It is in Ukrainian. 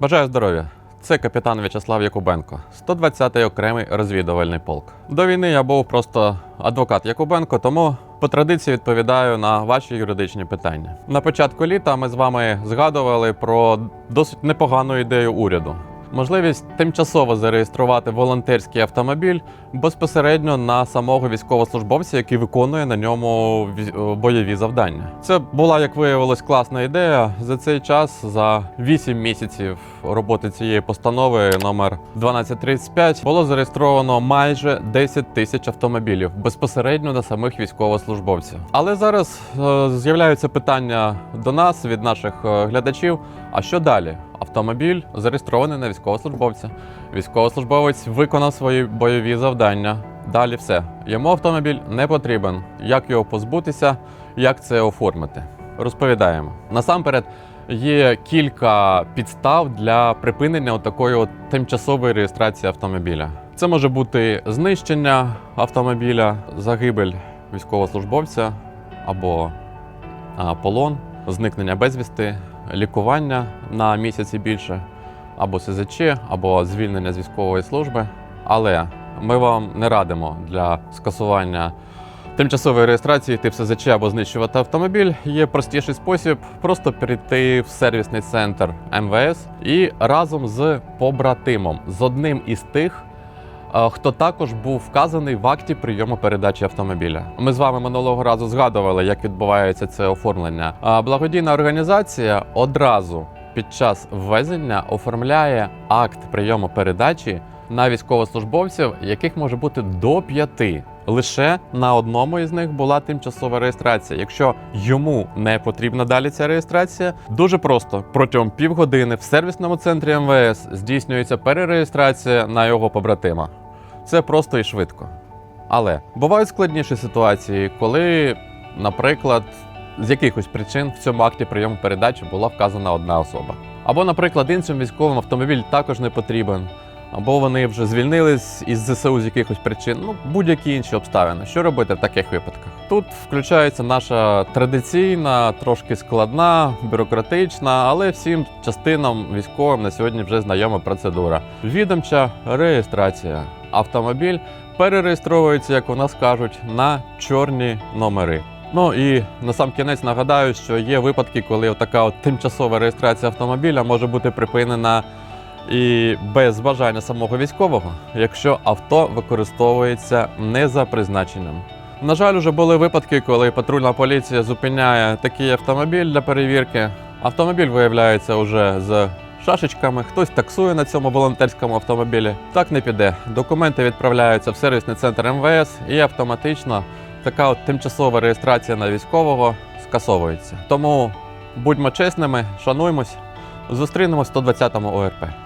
Бажаю здоров'я! Це капітан В'ячеслав Якубенко, 120-й окремий розвідувальний полк. До війни я був просто адвокат Якубенко, тому по традиції відповідаю на ваші юридичні питання. На початку літа ми з вами згадували про досить непогану ідею уряду. Можливість тимчасово зареєструвати волонтерський автомобіль безпосередньо на самого військовослужбовця, який виконує на ньому е, бойові завдання. Це була, як виявилось, класна ідея. За цей час, за 8 місяців роботи цієї постанови номер 1235, було зареєстровано майже 10 тисяч автомобілів безпосередньо на самих військовослужбовців. Але зараз е, з'являються питання до нас від наших е, глядачів: а що далі? Автомобіль зареєстрований на військовослужбовця. Військовослужбовець виконав свої бойові завдання. Далі все. Йому автомобіль не потрібен. Як його позбутися, як це оформити? Розповідаємо. Насамперед, є кілька підстав для припинення такої тимчасової реєстрації автомобіля. Це може бути знищення автомобіля, загибель військовослужбовця або полон, зникнення безвісти, лікування на місяць і більше, або СЗЧ, або звільнення з військової служби. Але ми вам не радимо для скасування тимчасової реєстрації тип СЗЧ або знищувати автомобіль. Є простіший спосіб просто перейти в сервісний центр МВС і разом з побратимом, з одним із тих, хто також був вказаний в акті прийому передачі автомобіля. Ми з вами минулого разу згадували, як відбувається це оформлення. Благодійна організація одразу під час ввезення оформляє акт прийому передачі на військовослужбовців, яких може бути до п'яти. Лише на одному із них була тимчасова реєстрація. Якщо йому не потрібна далі ця реєстрація, дуже просто протягом півгодини в сервісному центрі МВС здійснюється перереєстрація на його побратима. Це просто і швидко. Але бувають складніші ситуації, коли, наприклад, з якихось причин в цьому акті прийому передачі була вказана одна особа. Або, наприклад, іншим військовим автомобіль також не потрібен, або вони вже звільнились із ЗСУ з якихось причин, ну будь-які інші обставини. Що робити в таких випадках? Тут включається наша традиційна, трошки складна, бюрократична, але всім частинам військовим на сьогодні вже знайома процедура. Відомча реєстрація. Автомобіль перереєстровується, як у нас кажуть, на чорні номери. Ну і на сам кінець нагадаю, що є випадки, коли така от тимчасова реєстрація автомобіля може бути припинена і без бажання самого військового, якщо авто використовується не за призначенням. На жаль, уже були випадки, коли патрульна поліція зупиняє такий автомобіль для перевірки. Автомобіль виявляється уже з шашечками, хтось таксує на цьому волонтерському автомобілі. Так не піде. Документи відправляються в сервісний центр МВС і автоматично така от тимчасова реєстрація на військового скасовується. Тому будьмо чесними, шануймось, зустрінемось в 120-му ОРП.